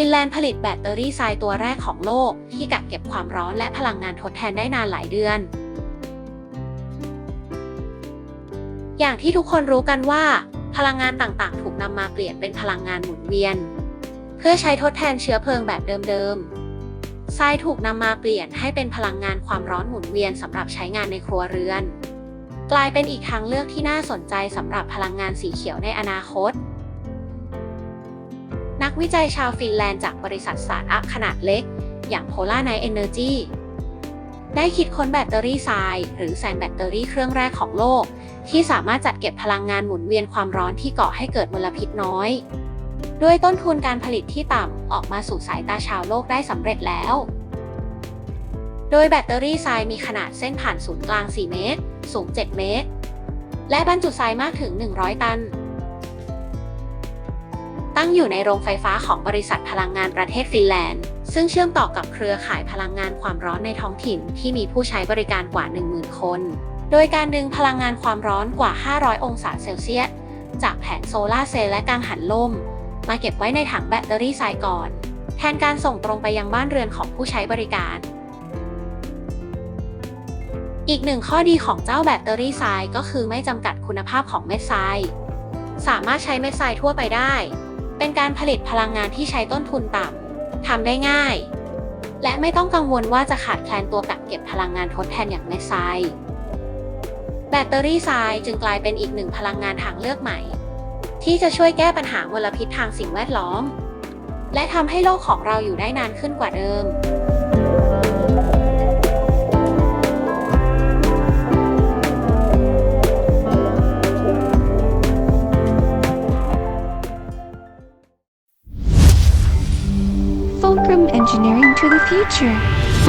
ฟินแลนด์ผลิตแบตเตอรี่ทรายตัวแรกของโลก ที่กักเก็บความร้อนและพลังงานทดแทนได้นานหลายเดือน อย่างที่ทุกคนรู้กันว่า พลังงานต่างๆ ถูกนำมาเปลี่ยนเป็นพลังงานหมุนเวียน เพื่อใช้ทดแทนเชื้อเพลิงแบบเดิมๆทรายถูกนำมาเปลี่ยนให้เป็นพลังงานความร้อนหมุนเวียนสำหรับใช้งานในครัวเรือน กลายเป็นอีกทางเลือกที่น่าสนใจสำหรับพลังงานสีเขียวในอนาคต วิจัยชาวฟินแลนด์จากบริษัทสตาร์ทอัพขนาดเล็ก อย่าง Polar Night Energy ได้คิดค้นแบตเตอรี่ทรายหรือแซนแบตเตอรี่เครื่องแรกของโลก ที่สามารถจัดเก็บพลังงานหมุนเวียนความร้อนที่ก่อให้เกิดมลพิษน้อย ด้วยต้นทุนการผลิตที่ต่ำออกมาสู่สายตาชาวโลกได้สำเร็จแล้ว โดยแบตเตอรี่ทรายมีขนาดเส้นผ่านศูนย์กลาง 4 เมตร สูง 7 เมตร และบรรจุทรายมากถึง 100 ตัน ตั้งอยู่ในโรงไฟฟ้าของบริษัทพลังงานประเทศฟินแลนด์ ซึ่งเชื่อมต่อกับเครือข่ายพลังงานความร้อนในท้องถิ่นที่มีผู้ใช้บริการกว่า 10,000 คน โดยการดึงพลังงานความร้อนกว่า 500 องศาเซลเซียส จากแผงโซลาร์เซลล์และกังหันลม มาเก็บไว้ในถังแบตเตอรี่ทรายก่อน แทนการส่งตรงไปยังบ้านเรือนของผู้ใช้บริการอีกหนึ่งข้อดีของเจ้าแบตเตอรี่ทรายก็คือไม่จำกัดคุณภาพของเม็ดทราย สามารถใช้เม็ดทรายทั่วไปได้ เป็นการผลิตพลังงานที่ใช้ต้นทุนต่ำทำได้ง่าย และไม่ต้องกังวลว่าจะขาดแคลนตัวกักเก็บพลังงานทดแทนอย่างแม็ดทรายแบตเตอรี่ทรายจึงกลายเป็นอีกหนึ่งพลังงานทางเลือกใหม่ ที่จะช่วยแก้ปัญหามลพิษทางสิ่งแวดล้อม และทำให้โลกของเราอยู่ได้นานขึ้นกว่าเดิม Fulcrum Engineering to the future.